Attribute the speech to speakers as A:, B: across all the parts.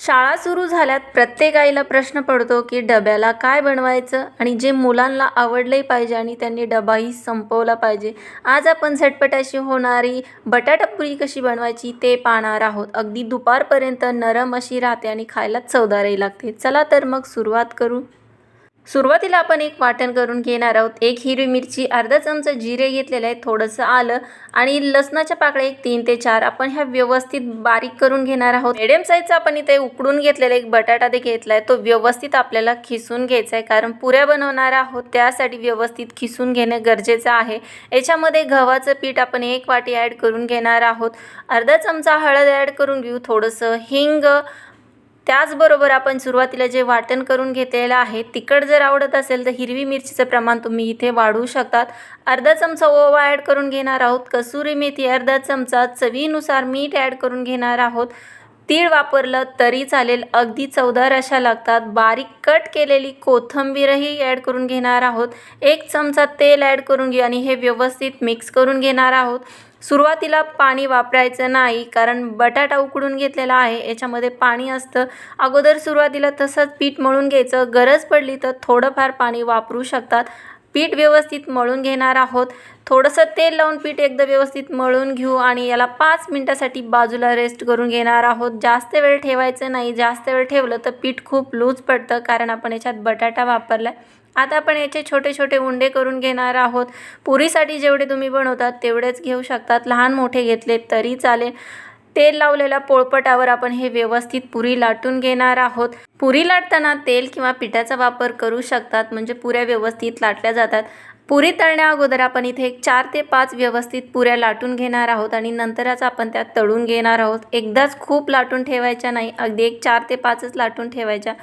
A: शाळा सुरू झाल्यात प्रत्येक आईला प्रश्न पडतो की डब्याला काय बनवायचं आणि जे मुलांना आवडलंही पाहिजे आणि त्यांनी डबाही संपवला पाहिजे. आज आपण झटपट अशी होणारी बटाटापुरी कशी बनवायची ते पाहणार आहोत. अगदी दुपारपर्यंत नरम अशी राहते आणि खायला चवदारही लागते. चला तर मग सुरुवात करू. सुरुवातीला आपण एक वाटण करून घेणार आहोत. एक हिरवी मिरची अर्धा चमचा जिरे घेतलेले आहे थोडंसं आलं आणि लसणाच्या पाकळ्या एक तीन ते चार आपण ह्या व्यवस्थित बारीक करून घेणार आहोत. मिडियम साईजचा आपण इथे उकडून घेतलेला एक बटाटा ते घेतला आहे तो व्यवस्थित आपल्याला खिसून घ्यायचा आहे कारण पुऱ्या बनवणार आहोत. त्यासाठी व्यवस्थित खिसून घेणं गरजेचं आहे. याच्यामध्ये गव्हाचं पीठ आपण एक वाटी ॲड करून घेणार आहोत. अर्धा चमचा हळद ॲड करून घेऊ. थोडंसं हिंग त्याचबरोबर आपण सुरुवातीला जे वाटण करून घेतलेलं आहे तिखट जर आवडत असेल तर हिरवी मिरचीचं प्रमाण तुम्ही इथे वाढवू शकतात. अर्धा चमचा ओवा ॲड करून घेणार आहोत. कसुरी मेथी अर्धा चमचा चवीनुसार मीठ ॲड करून घेणार आहोत. तीळ वापरलं तरी चालेल. अगदी चवदार अशा लागतात. बारीक कट केलेली कोथिंबीरही ॲड करून घेणार आहोत. एक चमचा तेल ॲड करून घेऊ आणि हे व्यवस्थित मिक्स करून घेणार आहोत. सुरुवातीला पाणी वापरायचं नाही कारण बटाटा उकडून घेतलेला आहे. याच्यामध्ये पाणी असतं. अगोदर सुरुवातीला तसंच पीठ मळून घ्यायचं. गरज पडली तर थोडंफार पाणी वापरू शकतात. पीठ व्यवस्थित मळून घेणार आहोत. थोडंसं तेल लावून पीठ एकदा व्यवस्थित मळून घेऊ आणि याला पाच मिनटासाठी बाजूला रेस्ट करून घेणार आहोत. जास्त वेळ ठेवायचं नाही. जास्त वेळ ठेवलं तर पीठ खूप लूज पडतं कारण आपण याच्यात बटाटा वापरला आता आपण याचे छोटे छोटे उंडे करून घेणार आहोत. पुरीसाठी जेवढे तुम्ही बनवतात तेवढेच घेऊ शकतात. लहान मोठे घेतले तरी चालेल. तेल लावलेल्या पोळपटावर आपण हे व्यवस्थित पुरी लाटून घेणार आहोत. पुरी लाटताना तेल किंवा पिठाचा वापर करू शकतात म्हणजे पुऱ्या व्यवस्थित लाटल्या जातात. पुरी तळण्या अगोदर आपण इथे एक चार ते पाच व्यवस्थित पुऱ्या लाटून घेणार आहोत आणि नंतरच आपण त्यात तळून घेणार आहोत. एकदाच खूप लाटून ठेवायच्या नाही अगदी एक चार ते पाचच लाटून ठेवायच्या.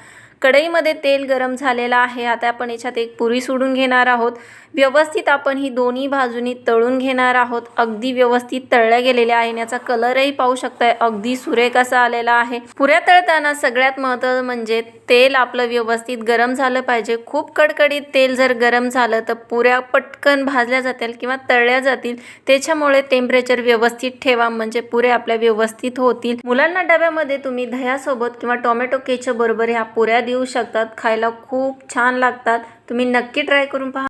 A: कढईमध्ये तेल गरम झालेलं आहे. आता आपण याच्यात एक पुरी सोडून घेणार आहोत. व्यवस्थित आपण ही दोन्ही बाजूनी तळून घेणार आहोत. अगदी व्यवस्थित तळल्या गेलेल्या आहे याचा कलरही पाहू शकताय. अगदी सुरेख असा आलेला आहे. पुऱ्या तळताना सगळ्यात महत्त्वाचं म्हणजे तेल आपलं व्यवस्थित गरम झालं पाहिजे. खूप कडकडीत तेल जर गरम झालं तर पुऱ्या पटकन भाजल्या जातील किंवा तळल्या जातील. त्याच्यामुळे टेम्परेचर व्यवस्थित ठेवा. म्हणजे पुऱ्या आपल्या व्यवस्थित होतील. मुलांना डब्यामध्ये तुम्ही दह्यासोबत किंवा टोमॅटो केचप बरोबर ह्या पुऱ्या देऊ शकतात खायला खूप छान लागतात. तुम्ही नक्की ट्राय करून पहा.